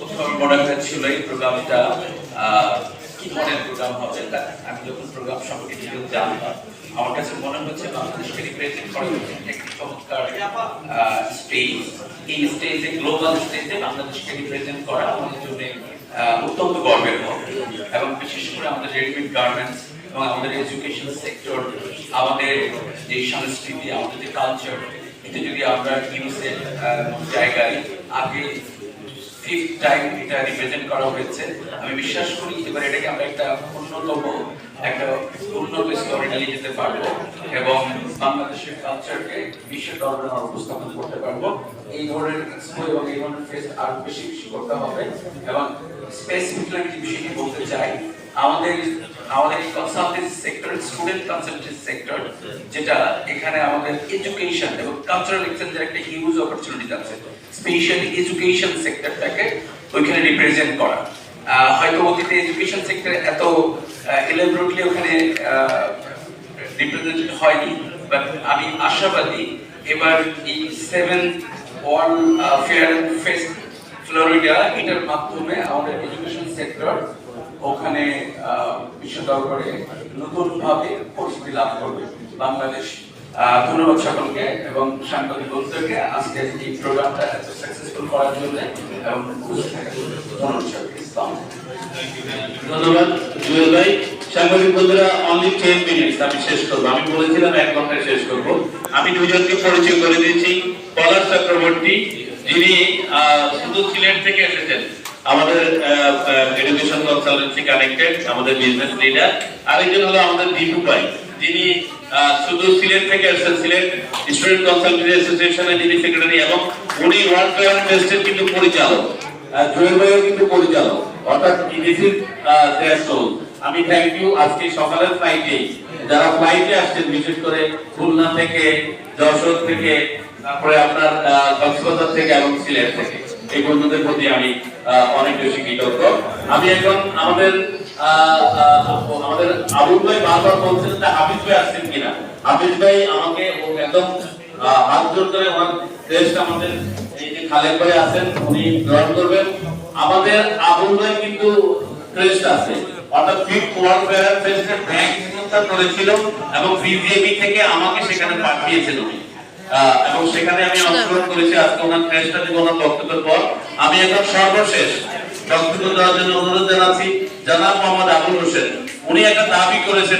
প্রথম মনে হয়েছিল এই প্রোগ্রামটা কি ধরনের প্রোগ্রাম হবে? আমি যখন প্রোগ্রাম সম্পর্কে ডিটেল জানলাম, আমার কাছে মনে হচ্ছে বাংলাদেশকে রিপ্রেজেন্ট করার একটি চমৎকার স্টেজ এই স্টেজে গ্লোবাল স্টেজে বাংলাদেশকে রিপ্রেজেন্ট করা আমাদের জন্য অত্যন্ত গর্বের হবে এবং বিশেষ করে আমাদের রেডিমেড গার্মেন্টস এবং আমাদের এডুকেশন সেক্টর আমাদের যে সংস্কৃতি, আমাদের যে কালচার এটা যদি আমরা ইউএসএর জায়গায় আগে টাইম এটা রিপ্রেজেন্ট করা হয়েছে। আমি বিশ্বাস করি এবার এটাকে আমরা একটা অন্যতম একটা উন্নত স্তরে নিয়ে যেতে পারব এবং বাংলাদেশের কালচারকে দরবারে উপস্থাপন করতে পারব। এই ধরনের এক্সপো এবং এই ধরনের আরও বেশি বেশি করতে হবে এবং স্পেসিফিকলি আমি বিষয়টি বলতে চাই। আমাদের আমাদের সেক্টর স্টুডেন্ট সেক্টর যেটা এখানে আমাদের এডুকেশন এবং কালচারাল এক্সচেঞ্জের একটা হিউজ অপরচুনিটি আছে। স্পেশালি এডুকেশন সেক্টরটাকে ওইখানে রিপ্রেজেন্ট করা। হয়তো অতীতে এডুকেশন সেক্টর এত এলাবোরেটলি ওখানে রিপ্রেজেন্টেড হয়নি বাট আমি আশাবাদী এবার এই seven one fair fest Florida এটার মাধ্যমে আমাদের এডুকেশন সেক্টর ওখানে বিশ্ব দরবারে নতুন ভাবে পরিচিতি লাভ করবে বাংলাদেশ। ধন্যবাদ সকলকে এবং সাংবাদিক বন্ধুদেরকে আজকে এই প্রোগ্রামটা এত সাকসেসফুল করার জন্য এবং খুশি চক্রবর্তী যিনি থেকে এসেছেন। আমাদের বিজনেস লিডার আরেকজন হলো আমাদের দীপু ভাই আহ, শুধু সিলেট থেকে এসেছেন সিলেট স্টুডেন্ট কনসালটেন্সি অ্যাসোসিয়েশনের যিনি সেক্রেটারি এবং উনি ওয়ার্ল্ড ফেয়ার ফেস্টের কিন্তু পরিচালক। জুয়েল ভাইও কিন্তু পরিচালক। অর্থাৎ ইজ আমি থ্যাংক ইউ আজকে সকালের ফ্লাইটে যারা ফ্লাইটে আসছেন, বিশেষ করে খুলনা থেকে, যশোর থেকে, তারপরে আপনার কক্সবাজার থেকে এবং সিলেট থেকে। এই বন্ধুদের প্রতি আমি অনেক বেশি কৃতজ্ঞ। আমি এখন আমাদের আমাদের আবুল ভাই বারবার বলছেন হাফিজ ভাই আসছেন কিনা। হাফিজ ভাই আমাকে একদম হাত জোর করে ওনার টেস্ট আমাদের, এই যে খালেক ভাই আছেন, উনি গ্রহণ করবেন। আমাদের আবুল ভাই কিন্তু টেস্ট আছে। অর্থাৎ ফিফথ ওয়ার্ল্ড ফেয়ার ফেস্টের ব্যাংক স্পন্সর করেছিল এবং বিজেপি থেকে আমাকে সেখানে পাঠিয়েছিল। এবং সেখানে আমি অংশগ্রহণ করেছি। আজকে ওনার টেস্টটা দিব ওনার বক্তব্যের পর। আমি এখন সর্বশেষ বক্তব্য দেওয়ার জন্য অনুরোধ জানাচ্ছি। জানাব মোহাম্মদ আবুল হোসেন, উনি একটা দাবি করেছেন